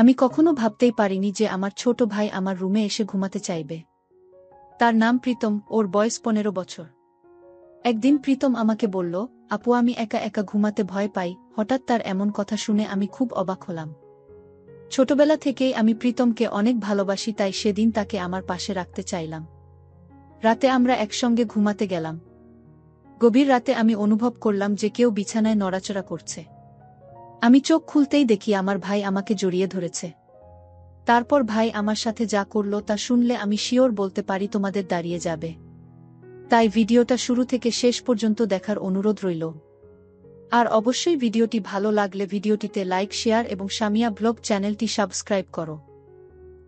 আমি কখনো ভাবতেই পারিনি যে আমার ছোট ভাই আমার রুমে এসে ঘুমাতে চাইবে। তার নাম প্রীতম, ওর বয়স পনেরো বছর। একদিন প্রীতম আমাকে বলল, আপু, আমি একা একা ঘুমাতে ভয় পাই। হঠাৎ তার এমন কথা শুনে আমি খুব অবাক হলাম। ছোটবেলা থেকেই আমি প্রীতমকে অনেক ভালোবাসি, তাই সেদিন তাকে আমার পাশে রাখতে চাইলাম। রাতে আমরা একসঙ্গে ঘুমাতে গেলাম। গভীর রাতে আমি অনুভব করলাম যে কেউ বিছানায় নড়াচড়া করছে। আমি চোখ খুলতেই দেখি আমার ভাই আমাকে জড়িয়ে ধরেছে। তারপর ভাই আমার সাথে যা করল তা শুনলে আমি শিওর বলতে পারি তোমাদের দাঁড়িয়ে যাবে। তাই ভিডিওটা শুরু থেকে শেষ পর্যন্ত দেখার অনুরোধ রইল। আর অবশ্যই ভিডিওটি ভালো লাগলে ভিডিওটিতে লাইক, শেয়ার এবং সামিয়া ব্লগ চ্যানেলটি সাবস্ক্রাইব করো।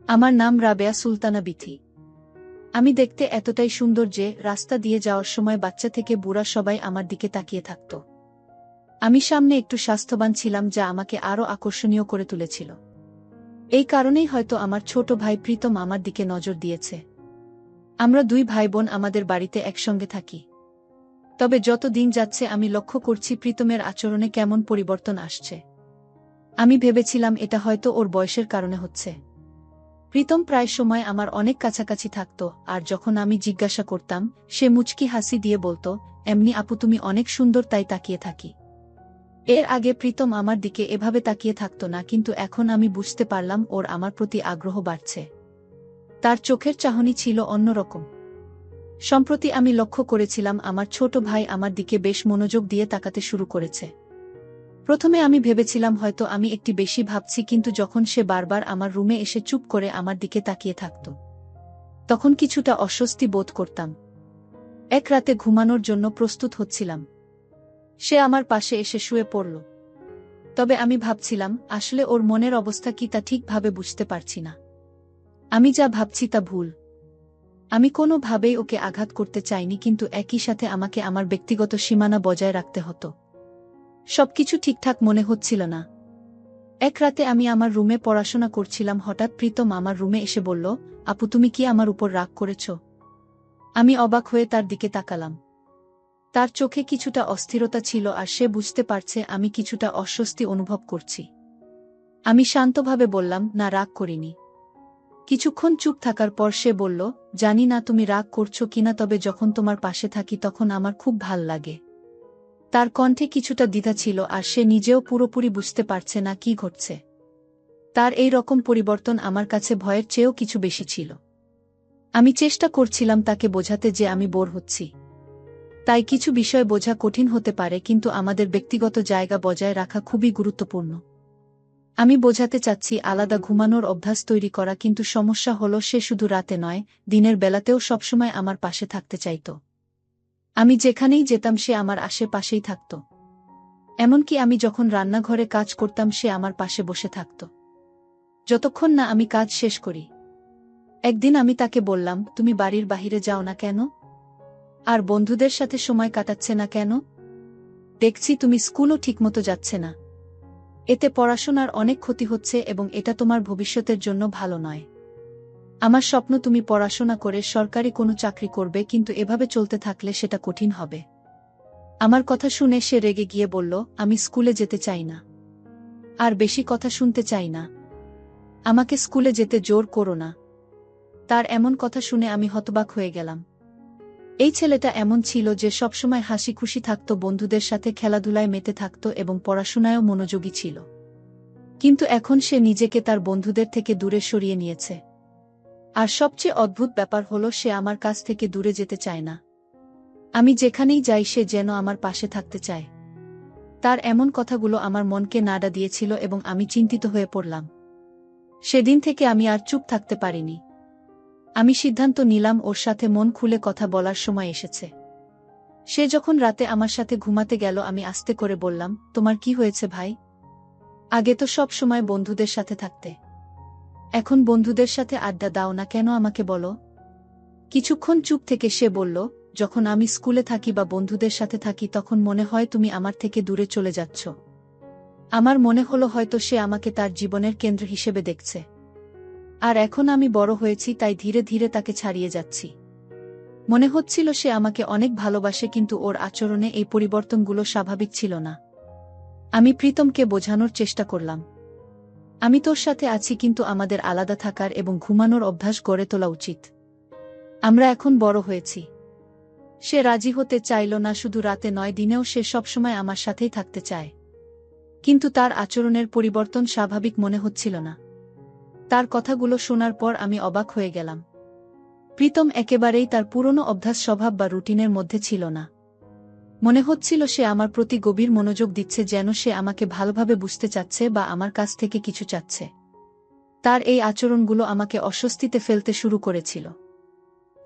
আমার নাম রাবেয়া সুলতানা বিথি। আমি দেখতে এতটাই সুন্দর যে রাস্তা দিয়ে যাওয়ার সময় বাচ্চা থেকে বুড়া সবাই আমার দিকে তাকিয়ে থাকত। আমি সামনে একটু স্বাস্থ্যবান ছিলাম যা আমাকে আরও আকর্ষণীয় করে তুলেছিল। এই কারণেই হয়তো আমার ছোট ভাই প্রীতম আমার দিকে নজর দিয়েছে। আমরা দুই ভাই বোন আমাদের বাড়িতে একসঙ্গে থাকি। তবে যত দিন যাচ্ছে আমি লক্ষ্য করছি প্রীতমের আচরণে কেমন পরিবর্তন আসছে। আমি ভেবেছিলাম এটা হয়তো ওর বয়সের কারণে হচ্ছে। প্রীতম প্রায় সময় আমার অনেক কাছাকাছি থাকত, আর যখন আমি জিজ্ঞাসা করতাম, সে মুচকি হাসি দিয়ে বলতো, এমনি আপু, তুমি অনেক সুন্দর, তাই তাকিয়ে থাকি। এর আগে প্রীতম আমার দিকে এভাবে তাকিয়ে থাকত না, কিন্তু এখন আমি বুঝতে পারলাম ওর আমার প্রতি আগ্রহ বাড়ছে। তার চোখের চাহনি ছিল অন্যরকম। সম্প্রতি আমি লক্ষ্য করেছিলাম আমার ছোট ভাই আমার দিকে বেশ মনোযোগ দিয়ে তাকাতে শুরু করেছে। প্রথমে আমি ভেবেছিলাম হয়তো আমি একটি বেশি ভাবছি, কিন্তু যখন সে বারবার আমার রুমে এসে চুপ করে আমার দিকে তাকিয়ে থাকত, তখন কিছুটা অস্বস্তি বোধ করতাম। এক রাতে ঘুমানোর জন্য প্রস্তুত হচ্ছিলাম। সে আমার পাশে এসে শুয়ে পড়ল। তবে আমি ভাবছিলাম, আসলে ওর মনের অবস্থা কি তা ঠিকভাবে বুঝতে পারছি না। আমি যা ভাবছি তা ভুল। আমি কোনোভাবেই ওকে আঘাত করতে চাইনি, কিন্তু একই সাথে আমাকে আমার ব্যক্তিগত সীমানা বজায় রাখতে হতো। সবকিছু ঠিকঠাক মনে হচ্ছিল না। এক রাতে আমি আমার রুমে পড়াশোনা করছিলাম, হঠাৎ প্রীতম আমার রুমে এসে বলল, আপু, তুমি কি আমার উপর রাগ করেছ? আমি অবাক হয়ে তার দিকে তাকালাম। তার চোখে কিছুটা অস্থিরতা ছিল আর সে বুঝতে পারছে আমি কিছুটা অস্বস্তি অনুভব করছি। আমি শান্তভাবে বললাম, না, রাগ করিনি। কিছুক্ষণ চুপ থাকার পর সে বলল, জানি না তুমি রাগ করছ কিনা, তবে যখন তোমার পাশে থাকি তখন আমার খুব ভালো লাগে। তার কণ্ঠে কিছুটা দ্বিধা ছিল আর সে নিজেও পুরোপুরি বুঝতে পারছে না কি ঘটছে। তার এই রকম পরিবর্তন আমার কাছে ভয়ের চেয়েও কিছু বেশি ছিল। আমি চেষ্টা করছিলাম তাকে বোঝাতে যে আমি বোর হচ্ছি। তাই কিছু বিষয় বোঝা কঠিন হতে পারে, কিন্তু আমাদের ব্যক্তিগত জায়গা বজায় রাখা খুবই গুরুত্বপূর্ণ। আমি বোঝাতে চাচ্ছি, আলাদা ঘুমানোর অভ্যাস তৈরি করা কিন্তু সমস্যা হলো সে শুধু রাতে নয়, দিনের বেলাতেও সবসময় আমার পাশে থাকতে চাইত। আমি যেখানেই যেতাম সে আমার আশেপাশেই থাকত। এমনকি আমি যখন রান্নাঘরে কাজ করতাম সে আমার পাশে বসে থাকত। যতক্ষণ না আমি কাজ শেষ করি। একদিন আমি তাকে বললাম, তুমি বাড়ির বাহিরে যাও না কেন? আর বন্ধুদের সাথে সময় কাটাচ্ছে না কেন? দেখছি তুমি স্কুলও ঠিকমতো যাচ্ছে না। এতে পড়াশোনার অনেক ক্ষতি হচ্ছে এবং এটা তোমার ভবিষ্যতের জন্য ভালো নয়। আমার স্বপ্ন তুমি পড়াশোনা করে সরকারি কোনো চাকরি করবে কিন্তু এভাবে চলতে থাকলে সেটা কঠিন হবে। আমার কথা শুনে সে রেগে গিয়ে বলল, আমি স্কুলে যেতে চাই না। আর বেশি কথা শুনতে চাই না। আমাকে স্কুলে যেতে জোর করো না। তার এমন কথা শুনে আমি হতবাক হয়ে গেলাম। এই ছেলেটা এমন ছিল যে সবসময় হাসি খুশি থাকত, বন্ধুদের সাথে খেলাধুলায় মেতে থাকত এবং পড়াশোনায়ও মনোযোগী ছিল। কিন্তু এখন সে নিজেকে তার বন্ধুদের থেকে দূরে সরিয়ে নিয়েছে। আর সবচেয়ে অদ্ভুত ব্যাপার হল, সে আমার কাছ থেকে দূরে যেতে চায় না। আমি যেখানেই যাই, সে যেন আমার পাশে থাকতে চায়। তার এমন কথাগুলো আমার মনকে নাড়া দিয়েছিল এবং আমি চিন্তিত হয়ে পড়লাম। সেদিন থেকে আমি আর চুপ থাকতে পারিনি। আমি সিদ্ধান্ত নিলাম ওর সাথে মন খুলে কথা বলার সময় এসেছে। সে যখন রাতে আমার সাথে ঘুমাতে গেল, আমি আস্তে করে বললাম, তোমার কি হয়েছে ভাই? আগে তো সব সময় বন্ধুদের সাথে থাকতে। এখন বন্ধুদের সাথে আড্ডা দাও না কেন আমাকে বলো? কিছুক্ষণ চুপ থেকে সে বলল, যখন আমি স্কুলে থাকি বা বন্ধুদের সাথে থাকি, তখন মনে হয় তুমি আমার থেকে দূরে চলে যাচ্ছ। আমার মনে হলো হয়তো সে আমাকে তার জীবনের কেন্দ্র হিসেবে দেখছে। আর এখন আমি বড় হয়েছি, তাই ধীরে ধীরে তাকে ছাড়িয়ে যাচ্ছি। মনে হচ্ছিল সে আমাকে অনেক ভালোবাসে, কিন্তু ওর আচরণে এই পরিবর্তনগুলো স্বাভাবিক ছিল না। আমি প্রীতমকে বোঝানোর চেষ্টা করলাম। আমি তোর সাথে আছি, কিন্তু আমাদের আলাদা থাকার এবং ঘুমানোর অভ্যাস গড়ে তোলা উচিত। আমরা এখন বড় হয়েছি। সে রাজি হতে চাইল না, শুধু রাতে নয়, দিনেও সে সবসময় আমার সাথেই থাকতে চায়। কিন্তু তার আচরণের পরিবর্তন স্বাভাবিক মনে হচ্ছিল না। তার কথাগুলো শোনার পর আমি অবাক হয়ে গেলাম। প্রীতম একেবারেই তার পুরনো অভ্যাস স্বভাব বা রুটিনের মধ্যে ছিল না। মনে হচ্ছিল সে আমার প্রতি গভীর মনোযোগ দিচ্ছে যেন সে আমাকে ভালোভাবে বুঝতে চাচ্ছে বা আমার কাছ থেকে কিছু চাচ্ছে। তার এই আচরণগুলো আমাকে অস্বস্তিতে ফেলতে শুরু করেছিল।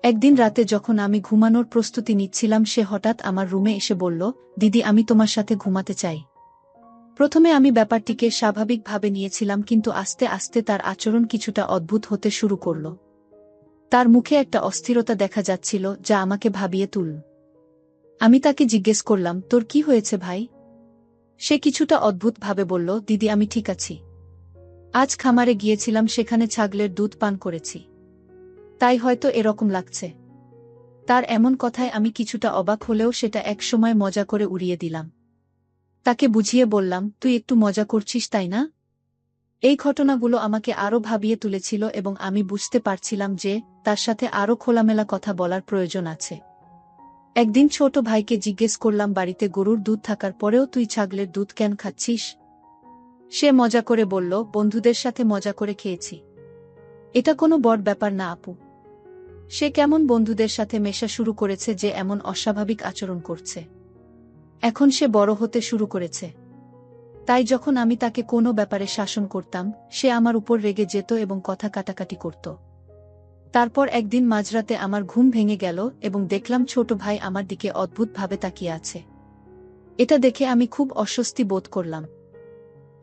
একদিন রাতে যখন আমি ঘুমানোর প্রস্তুতি নিচ্ছিলাম সে হঠাৎ আমার রুমে এসে বলল, দিদি, আমি তোমার সাথে ঘুমাতে চাই। প্রথমে আমি ব্যাপারটিকে স্বাভাবিকভাবে নিয়েছিলাম কিন্তু আস্তে আস্তে তার আচরণ কিছুটা অদ্ভুত হতে শুরু করল। তার মুখে একটা অস্থিরতা দেখা যাচ্ছিল, যা আমাকে ভাবিয়ে তুল আমি তাকে জিজ্ঞেস করলাম, তোর কি হয়েছে ভাই? সে কিছুটা অদ্ভুতভাবে বলল, দিদি, আমি ঠিক আছি। আজ খামারে গিয়েছিলাম, সেখানে ছাগলের দুধ পান করেছি। তাই হয়তো এরকম লাগছে। তার এমন কথায় আমি কিছুটা অবাক হলেও সেটা একসময় মজা করে উড়িয়ে দিলাম। তাকে বুঝিয়ে বললাম, তুই একটু মজা করছিস, তাই না? এই ঘটনাগুলো আমাকে আরও ভাবিয়ে তুলেছিল এবং আমি বুঝতে পারছিলাম যে, তার সাথে আরও খোলামেলা কথা বলার প্রয়োজন আছে। একদিন ছোট ভাইকে জিজ্ঞেস করলাম, বাড়িতে গরুর দুধ থাকার পরেও তুই ছাগলের দুধ কেন খাচ্ছিস? সে মজা করে বলল, বন্ধুদের সাথে মজা করে খেয়েছি। এটা কোনো বড় ব্যাপার না, আপু। সে কেমন বন্ধুদের সাথে মেশা শুরু করেছে যে, এমন অস্বাভাবিক আচরণ করছে। এখন সে বড় হতে শুরু করেছে। তাই যখন আমি তাকে কোনো ব্যাপারে শাসন করতাম, সে আমার উপর রেগে যেত এবং কথা কাটাকাটি করত। তারপর একদিন মাঝরাতে আমার ঘুম ভেঙে গেল এবং দেখলাম ছোট ভাই আমার দিকে অদ্ভুতভাবে তাকিয়ে আছে। এটা দেখে আমি খুব অস্বস্তি বোধ করলাম।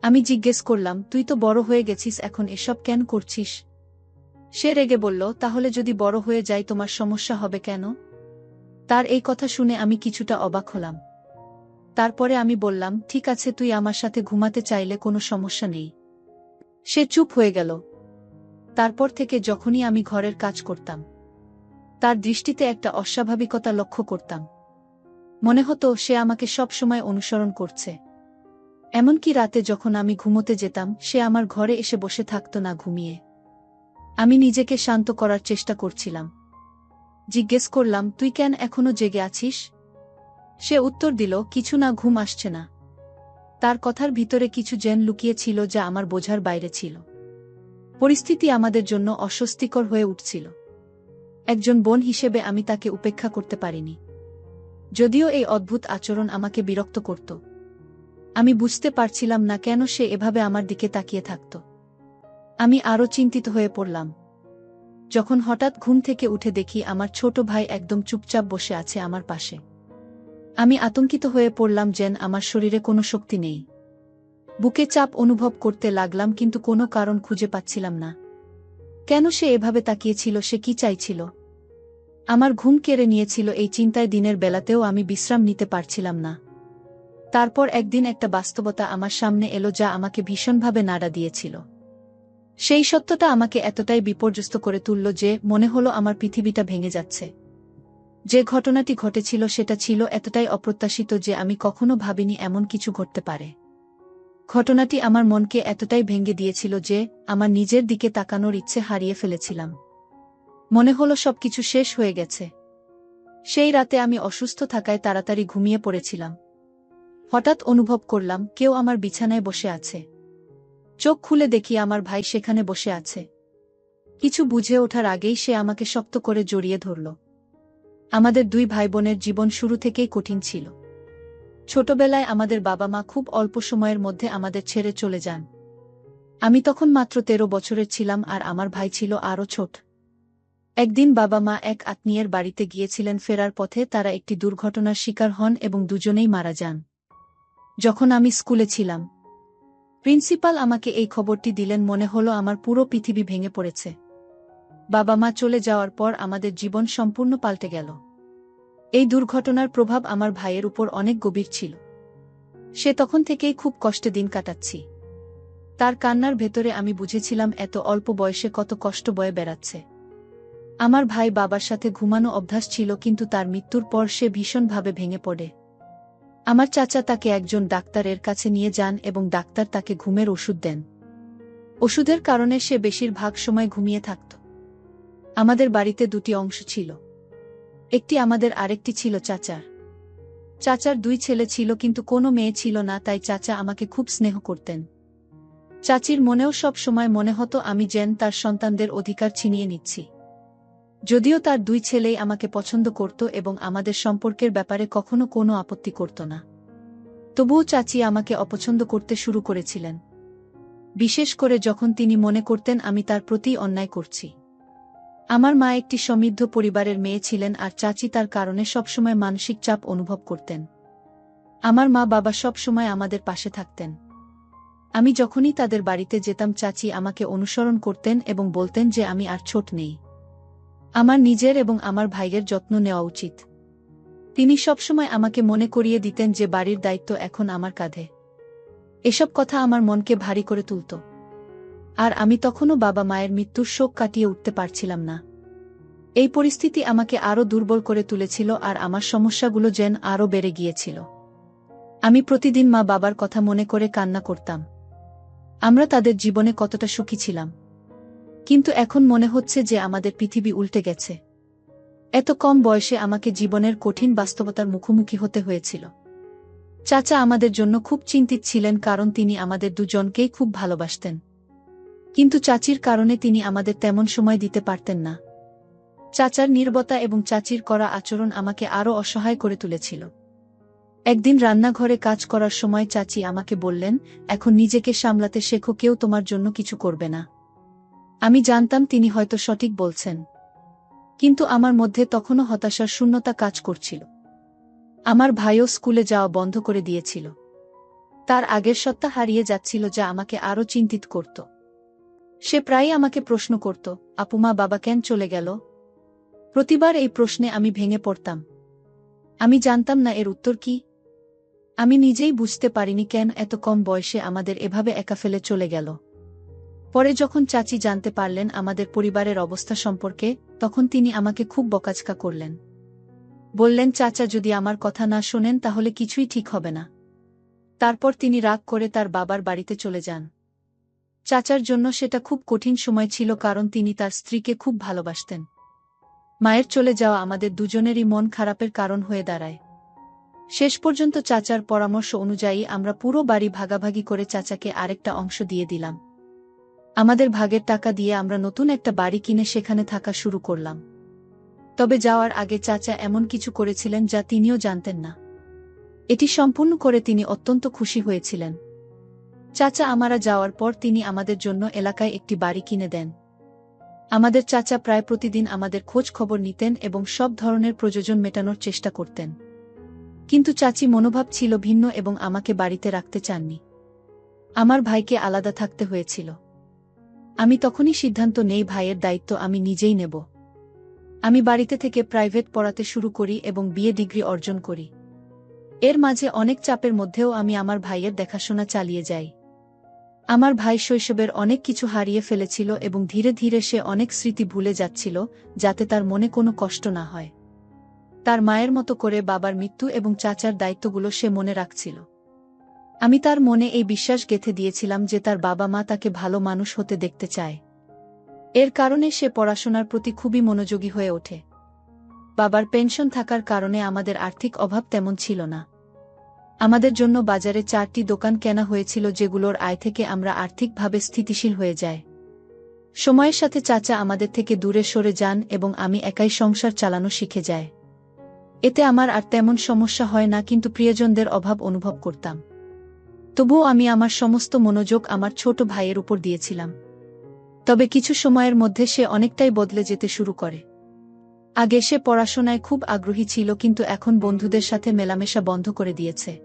আমি জিজ্ঞেস করলাম, তুই তো বড় হয়ে গেছিস, এখন এসব কেন করছিস? সে রেগে বলল, তাহলে যদি বড় হয়ে যাই, তোমার সমস্যা হবে কেন? তার এই কথা শুনে আমি কিছুটা অবাক হলাম। তারপরে আমি বললাম, ঠিক আছে, তুই আমার সাথে ঘুমাতে চাইলে কোনো সমস্যা নেই। সে চুপ হয়ে গেল। তারপর থেকে যখনই আমি ঘরের কাজ করতাম, তার দৃষ্টিতে একটা অস্বাভাবিকতা লক্ষ্য করতাম। মনে হতো, সে আমাকে সব সময় অনুসরণ করছে। এমনকি রাতে যখন আমি ঘুমোতে যেতাম, সে আমার ঘরে এসে বসে থাকত না ঘুমিয়ে। আমি নিজেকে শান্ত করার চেষ্টা করছিলাম। জিজ্ঞেস করলাম, তুই কেন এখনও জেগে আছিস? সে উত্তর দিল, কিছু না, ঘুম আসছে না। তার কথার ভিতরে কিছু জেন লুকিয়েছিল যা আমার বোঝার বাইরে ছিল। পরিস্থিতি আমাদের জন্য অস্বস্তিকর হয়ে উঠছিল। একজন বোন হিসেবে আমি তাকে উপেক্ষা করতে পারিনি। যদিও এই অদ্ভুত আচরণ আমাকে বিরক্ত করত। আমি বুঝতে পারছিলাম না কেন সে এভাবে আমার দিকে তাকিয়ে থাকত। আমি আরও চিন্তিত হয়ে পড়লাম। যখন হঠাৎ ঘুম থেকে উঠে দেখি আমার ছোট ভাই একদম চুপচাপ বসে আছে আমার পাশে। আমি আতঙ্কিত হয়ে পড়লাম যেন আমার শরীরে কোনো শক্তি নেই। বুকে চাপ অনুভব করতে লাগলাম কিন্তু কোনো কারণ খুঁজে পাচ্ছিলাম না। কেন সে এভাবে তাকিয়েছিল, সে কি চাইছিল? আমার ঘুম কেড়ে নিয়েছিল, এই চিন্তায় দিনের বেলাতেও আমি বিশ্রাম নিতে পারছিলাম না। তারপর একদিন একটা বাস্তবতা আমার সামনে এলো যা আমাকে ভীষণভাবে নাড়া দিয়েছিল। সেই সত্যটা আমাকে এতটাই বিপর্যস্ত করে তুলল যে মনে হলো আমার পৃথিবীটা ভেঙে যাচ্ছে। যে ঘটনাটি ঘটেছিল সেটা ছিল এতটাই অপ্রত্যাশিত যে আমি কখনো ভাবিনি এমন কিছু ঘটতে পারে। ঘটনাটি আমার মনকে এতটাই ভেঙে দিয়েছিল যে আমার নিজের দিকে তাকানোর ইচ্ছে হারিয়ে ফেলেছিলাম। মনে হলো সবকিছু শেষ হয়ে গেছে। সেই রাতে আমি অসুস্থ থাকায় তাড়াতাড়ি ঘুমিয়ে পড়েছিলাম। হঠাৎ অনুভব করলাম কেউ আমার বিছানায় বসে আছে। চোখ খুলে দেখি আমার ভাই সেখানে বসে আছে। কিছু বুঝে ওঠার আগেই সে আমাকে শক্ত করে জড়িয়ে ধরল। আমাদের দুই ভাই বোনের জীবন শুরু থেকেই কঠিন ছিল। ছোটবেলায় আমাদের বাবা মা খুব অল্প সময়ের মধ্যে আমাদের ছেড়ে চলে যান। আমি তখন মাত্র তেরো বছরের ছিলাম আর আমার ভাই ছিল আরও ছোট। একদিন বাবা মা এক আত্মীয়ের বাড়িতে গিয়েছিলেন ফেরার পথে তারা একটি দুর্ঘটনার শিকার হন এবং দুজনেই মারা যান। যখন আমি স্কুলে ছিলাম। প্রিন্সিপাল আমাকে এই খবরটি দিলেন মনে হলো আমার পুরো পৃথিবী ভেঙে পড়েছে। বাবা মা চলে যাওয়ার পর আমাদের জীবন সম্পূর্ণ পাল্টে গেল। এই দুর্ঘটনার প্রভাব আমার ভাইয়ের উপর অনেক গভীর ছিল। সে তখন থেকেই খুব কষ্টে দিন কাটাচ্ছি। তার কান্নার ভেতরে আমি বুঝেছিলাম এত অল্প বয়সে কত কষ্ট বয়ে বেড়াচ্ছে। আমার ভাই বাবার সাথে ঘুমানো অভ্যাস ছিল কিন্তু তার মৃত্যুর পর সে ভীষণভাবে ভেঙে পড়ে। আমার চাচা তাকে একজন ডাক্তারের কাছে নিয়ে যান এবং ডাক্তার তাকে ঘুমের ওষুধ দেন। ওষুধের কারণে সে বেশিরভাগ সময় ঘুমিয়ে থাকত। আমাদের বাড়িতে দুটি অংশ ছিল। একটি আমাদের আরেকটি ছিল চাচার। চাচার দুই ছেলে ছিল কিন্তু কোনো মেয়ে ছিল না, তাই চাচা আমাকে খুব স্নেহ করতেন। চাচির মনেও সব সময় মনে হতো, আমি যেন তার সন্তানদের অধিকার ছিনিয়ে নিচ্ছি। যদিও তার দুই ছেলেই আমাকে পছন্দ করত এবং আমাদের সম্পর্কের ব্যাপারে কখনো কোনো আপত্তি করত না। তবুও চাচি আমাকে অপছন্দ করতে শুরু করেছিলেন। বিশেষ করে যখন তিনি মনে করতেন, আমি তার প্রতি অন্যায় করছি। আমার মা একটি সমৃদ্ধ পরিবারের মেয়ে ছিলেন আর চাচি তার কারণে সবসময় মানসিক চাপ অনুভব করতেন। আমার মা বাবা সবসময় আমাদের পাশে থাকতেন। আমি যখনই তাদের বাড়িতে যেতাম চাচি আমাকে অনুসরণ করতেন এবং বলতেন যে আমি আর ছোট নেই। আমার নিজের এবং আমার ভাইয়ের যত্ন নেওয়া উচিত। তিনি সবসময় আমাকে মনে করিয়ে দিতেন যে বাড়ির দায়িত্ব এখন আমার কাঁধে। এসব কথা আমার মনকে ভারী করে তুলত। আর আমি তখনও বাবা মায়ের মৃত্যুর শোক কাটিয়ে উঠতে পারছিলাম না। এই পরিস্থিতি আমাকে আরও দুর্বল করে তুলেছিল আর আমার সমস্যাগুলো যেন আরও বেড়ে গিয়েছিল। আমি প্রতিদিন মা বাবার কথা মনে করে কান্না করতাম। আমরা তাদের জীবনে কতটা সুখী ছিলাম। কিন্তু এখন মনে হচ্ছে যে আমাদের পৃথিবী উল্টে গেছে। এত কম বয়সে আমাকে জীবনের কঠিন বাস্তবতার মুখোমুখি হতে হয়েছিল। চাচা আমাদের জন্য খুব চিন্তিত ছিলেন কারণ তিনি আমাদের দুজনকেই খুব ভালোবাসতেন। কিন্তু চাচির কারণে তিনি আমাদের তেমন সময় দিতে পারতেন না। চাচার নির্বতা এবং চাচির করা আচরণ আমাকে আরও অসহায় করে তুলেছিল। একদিন রান্নাঘরে কাজ করার সময় চাচি আমাকে বললেন, এখন নিজেকে সামলাতে শেখো, কেউ তোমার জন্য কিছু করবে না। আমি জানতাম তিনি হয়তো সঠিক বলছেন। কিন্তু আমার মধ্যে তখনও হতাশার শূন্যতা কাজ করছিল। আমার ভাইও স্কুলে যাওয়া বন্ধ করে দিয়েছিল। তার আগের সত্তা হারিয়ে যাচ্ছিল যা আমাকে আরও চিন্তিত করত। সে প্রায় আমাকে প্রশ্ন করত আপুমা বাবা কেন চলে গেল? প্রতিবার এই প্রশ্নে আমি ভেঙে পড়তাম। আমি জানতাম না এর উত্তর কি। আমি নিজেই বুঝতে পারিনি কেন এত কম বয়সে আমাদের এভাবে একা ফেলে চলে গেল। পরে যখন চাচি জানতে পারলেন আমাদের পরিবারের অবস্থা সম্পর্কে, তখন তিনি আমাকে খুব বকাচকা করলেন। বললেন, চাচা, যদি আমার কথা না শোনেন তাহলে কিছুই ঠিক হবে না। তারপর তিনি রাগ করে তার বাবার বাড়িতে চলে যান। চাচার জন্য সেটা খুব কঠিন সময় ছিল কারণ তিনি তার স্ত্রীকে খুব ভালোবাসতেন। মায়ের চলে যাওয়া আমাদের দুজনেরই মন খারাপের কারণ হয়ে দাঁড়ায়। শেষ পর্যন্ত চাচার পরামর্শ অনুযায়ী আমরা পুরো বাড়ি ভাগাভাগি করে চাচাকে আরেকটা অংশ দিয়ে দিলাম। আমাদের ভাগের টাকা দিয়ে আমরা নতুন একটা বাড়ি কিনে সেখানে থাকা শুরু করলাম। তবে যাওয়ার আগে চাচা এমন কিছু করেছিলেন যা তিনিও জানতেন না। এটি সম্পূর্ণ করে তিনি অত্যন্ত খুশি হয়েছিলেন। চাচা আমারা যাওয়ার পর তিনি আমাদের জন্য এলাকায় একটি বাড়ি কিনে দেন। আমাদের চাচা প্রায় প্রতিদিন আমাদের খোঁজ খবর নিতেন এবং সব ধরনের প্রয়োজন মেটানোর চেষ্টা করতেন। কিন্তু চাচি মনোভাব ছিল ভিন্ন এবং আমাকে বাড়িতে রাখতে চাননি। আমার ভাইকে আলাদা থাকতে হয়েছিল। আমি তখনই সিদ্ধান্ত নেই ভাইয়ের দায়িত্ব আমি নিজেই নেব। আমি বাড়িতে থেকে প্রাইভেট পড়াতে শুরু করি এবং বিয়ে ডিগ্রি অর্জন করি। এর মাঝে অনেক চাপের মধ্যেও আমি আমার ভাইয়ের দেখাশোনা চালিয়ে যাই। আমার ভাই শৈশবের অনেক কিছু হারিয়ে ফেলেছিল এবং ধীরে ধীরে সে অনেক স্মৃতি ভুলে যাচ্ছিল, যাতে তার মনে কোনো কষ্ট না হয়। তার মায়ের মতো করে বাবার মৃত্যু এবং চাচার দায়িত্বগুলো সে মনে রাখছিল। আমি তার মনে এই বিশ্বাস গেথে দিয়েছিলাম যে তার বাবা মা তাকে ভালো মানুষ হতে দেখতে চায়। এর কারণে সে পড়াশোনার প্রতি খুবই মনোযোগী হয়ে ওঠে। বাবার পেনশন থাকার কারণে আমাদের আর্থিক অভাব তেমন ছিল না। আমাদের জন্য বাজারে চারটি দোকান কেনা হয়েছিল যেগুলোর আয় থেকে আমরা আর্থিকভাবে স্থিতিশীল হয়ে যায় সময়ের সাথে চাচা আমাদের থেকে দূরে সরে যান এবং আমি একাই সংসার চালানো শিখে যায় এতে আমার আর তেমন সমস্যা হয় না, কিন্তু প্রিয়জনদের অভাব অনুভব করতাম। তবুও আমি আমার সমস্ত মনোযোগ আমার ছোট ভাইয়ের উপর দিয়েছিলাম। তবে কিছু সময়ের মধ্যে সে অনেকটাই বদলে যেতে শুরু করে। আগে সে পড়াশোনায় খুব আগ্রহী ছিল কিন্তু এখন বন্ধুদের সাথে মেলামেশা বন্ধ করে দিয়েছে।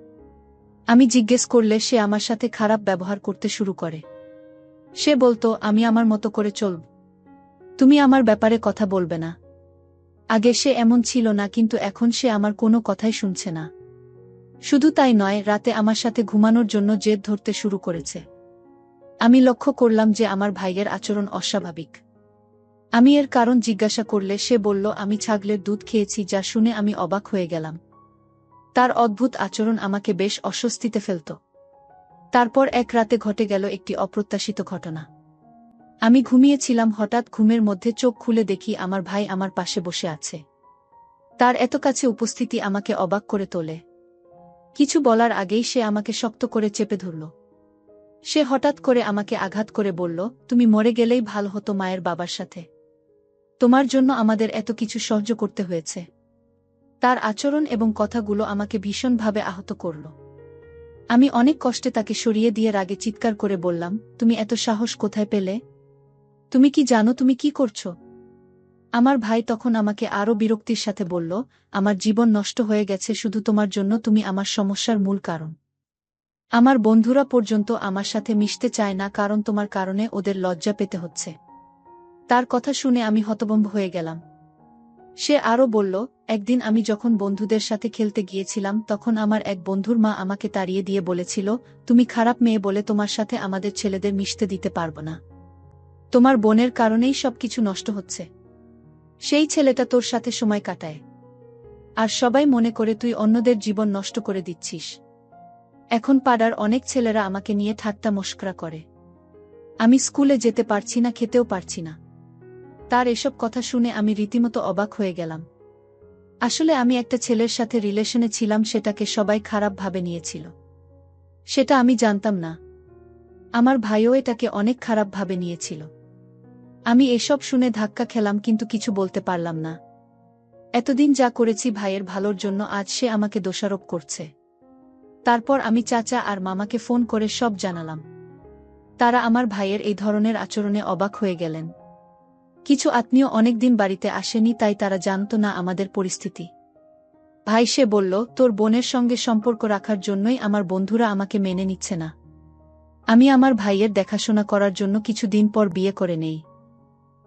আমি জিজ্ঞেস করলে সে আমার সাথে খারাপ ব্যবহার করতে শুরু করে। সে বলতো, আমি আমার মতো করে চলব তুমি আমার ব্যাপারে কথা বলবে না। আগে সে এমন ছিল না কিন্তু এখন সে আমার কোনো কথাই শুনছে না। শুধু তাই নয়, রাতে আমার সাথে ঘুমানোর জন্য জেদ ধরতে শুরু করেছে। আমি লক্ষ্য করলাম যে আমার ভাইয়ের আচরণ অস্বাভাবিক। আমি এর কারণ জিজ্ঞাসা করলে সে বলল, আমি ছাগলের দুধ খেয়েছি যা শুনে আমি অবাক হয়ে গেলাম। তার অদ্ভুত আচরণ আমাকে বেশ অস্বস্তিতে ফেলত। তারপর এক রাতে ঘটে গেল একটি অপ্রত্যাশিত ঘটনা। আমি ঘুমিয়েছিলাম হঠাৎ ঘুমের মধ্যে চোখ খুলে দেখি আমার ভাই আমার পাশে বসে আছে। তার এত কাছে উপস্থিতি আমাকে অবাক করে তোলে। কিছু বলার আগেই সে আমাকে শক্ত করে চেপে ধরল। সে হঠাৎ করে আমাকে আঘাত করে বলল, তুমি মরে গেলেই ভালো হতো মায়ের বাবার সাথে। তোমার জন্য আমাদের এত কিছু সহ্য করতে হয়েছে। তার আচরণ এবং কথাগুলো আমাকে ভীষণভাবে আহত করল। আমি অনেক কষ্টে তাকে সরিয়ে দিয়ে রাগে চিৎকার করে বললাম, তুমি এত সাহস কোথায় পেলে? তুমি কি জানো তুমি কি করছ? আমার ভাই তখন আমাকে আরও বিরক্তির সাথে বলল, আমার জীবন নষ্ট হয়ে গেছে, শুধু তোমার জন্য তুমি আমার সমস্যার মূল কারণ। আমার বন্ধুরা পর্যন্ত আমার সাথে মিশতে চায় না, কারণ তোমার কারণে ওদের লজ্জা পেতে হচ্ছে। তার কথা শুনে আমি হতবম্ব হয়ে গেলাম। সে আরও বলল, একদিন আমি যখন বন্ধুদের সাথে খেলতে গিয়েছিলাম, তখন আমার এক বন্ধুর মা আমাকে তাড়িয়ে দিয়ে বলেছিল, তুমি খারাপ মেয়ে বলে তোমার সাথে আমাদের ছেলেদের মিশতে দিতে পারব না। তোমার বোনের কারণেই সবকিছু নষ্ট হচ্ছে। সেই ছেলেটা তোর সাথে সময় কাটায়। আর সবাই মনে করে তুই অন্যদের জীবন নষ্ট করে দিচ্ছিস। এখন পাড়ার অনেক ছেলেরা আমাকে নিয়ে ঠাট্টা মস্করা করে। আমি স্কুলে যেতে পারছি না, খেতেও পারছি না। তার এসব কথা শুনে আমি রীতিমতো অবাক হয়ে গেলাম। আসলে আমি একটা ছেলের সাথে রিলেশনে ছিলাম, সেটাকে সবাই খারাপভাবে নিয়েছিল। সেটা আমি জানতাম না। আমার ভাইও এটাকে অনেক খারাপভাবে নিয়েছিল। আমি এসব শুনে ধাক্কা খেলাম, কিন্তু কিছু বলতে পারলাম না। এতদিন যা করেছি ভাইয়ের ভালোর জন্য আজ সে আমাকে দোষারোপ করছে। তারপর আমি চাচা আর মামাকে ফোন করে সব জানালাম। তারা আমার ভাইয়ের এই ধরনের আচরণে অবাক হয়ে গেলেন। কিছু আত্মীয় অনেকদিন বাড়িতে আসেনি, তাই তারা জানত না আমাদের পরিস্থিতি। ভাই সে বলল, তোর বোনের সঙ্গে সম্পর্ক রাখার জন্যই আমার বন্ধুরা আমাকে মেনে নিচ্ছে না। আমি আমার ভাইয়ের দেখাশোনা করার জন্য কিছু দিন পর বিয়ে করে নেই।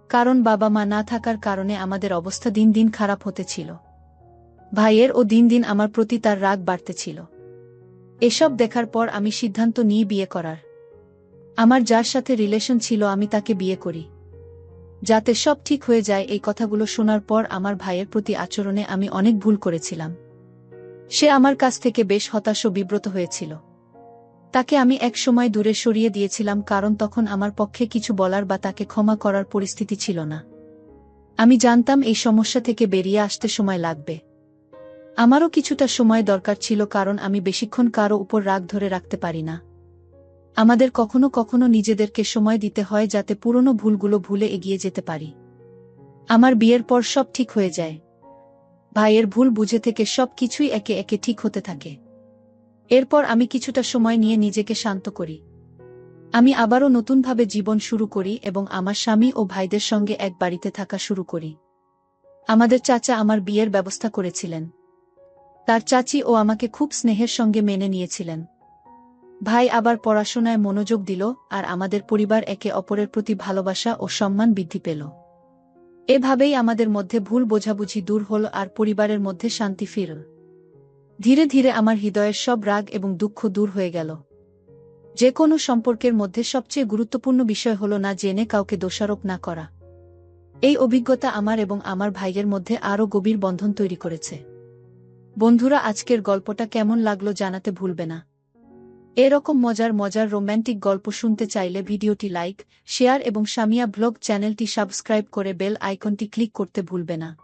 কারণ বাবা মা না থাকার কারণে আমাদের অবস্থা দিন দিন খারাপ হতে ছিল। ভাইয়ের ও দিন দিন আমার প্রতি তার রাগ বাড়তেছিল এসব দেখার পর আমি সিদ্ধান্ত নিয়ে বিয়ে করার। আমার যার সাথে রিলেশন ছিল আমি তাকে বিয়ে করি। যাতে সব ঠিক হয়ে যায় এই কথাগুলো শোনার পর আমার ভাইয়ের প্রতি আচরণে আমি অনেক ভুল করেছিলাম। সে আমার কাছ থেকে বেশ হতাশ ও বিব্রত হয়েছিল। তাকে আমি এক সময় দূরে সরিয়ে দিয়েছিলাম কারণ তখন আমার পক্ষে কিছু বলার বা তাকে ক্ষমা করার পরিস্থিতি ছিল না। আমি জানতাম এই সমস্যা থেকে বেরিয়ে আসতে সময় লাগবে। আমারও কিছুটা সময় দরকার ছিল কারণ আমি বেশিক্ষণ কারও উপর রাগ ধরে রাখতে পারি না। আমাদের কখনো কখনো নিজেদেরকে সময় দিতে হয় যাতে পুরনো ভুলগুলো ভুলে এগিয়ে যেতে পারি। আমার বিয়ের পর সব ঠিক হয়ে যায়। ভাইয়ের ভুল বুঝে থেকে সব কিছুই একে একে ঠিক হতে থাকে। এরপর আমি কিছুটা সময় নিয়ে নিজেকে শান্ত করি। আমি আবারও নতুনভাবে জীবন শুরু করি এবং আমার স্বামী ও ভাইদের সঙ্গে এক বাড়িতে থাকা শুরু করি। আমাদের চাচা আমার বিয়ের ব্যবস্থা করেছিলেন। তার চাচি ও আমাকে খুব স্নেহের সঙ্গে মেনে নিয়েছিলেন। ভাই আবার পড়াশোনায় মনোযোগ দিল আর আমাদের পরিবার একে অপরের প্রতি ভালোবাসা ও সম্মান বৃদ্ধি পেল। এভাবেই আমাদের মধ্যে ভুল বোঝাবুঝি দূর হল আর পরিবারের মধ্যে শান্তি ফিরল। ধীরে ধীরে আমার হৃদয়ের সব রাগ এবং দুঃখ দূর হয়ে গেল। যে কোনো সম্পর্কের মধ্যে সবচেয়ে গুরুত্বপূর্ণ বিষয় হল না জেনে কাউকে দোষারোপ না করা। এই অভিজ্ঞতা আমার এবং আমার ভাইয়ের মধ্যে আরও গভীর বন্ধন তৈরি করেছে। বন্ধুরা, আজকের গল্পটা কেমন লাগল জানাতে ভুলবে না। এরকম মজার মজার রোম্যান্টিক গল্প শুনতে চাইলে ভিডিওটি লাইক, শেয়ার এবং সামিয়া ব্লগ চ্যানেলটি সাবস্ক্রাইব করে বেল আইকনটি ক্লিক করতে ভুলবে না।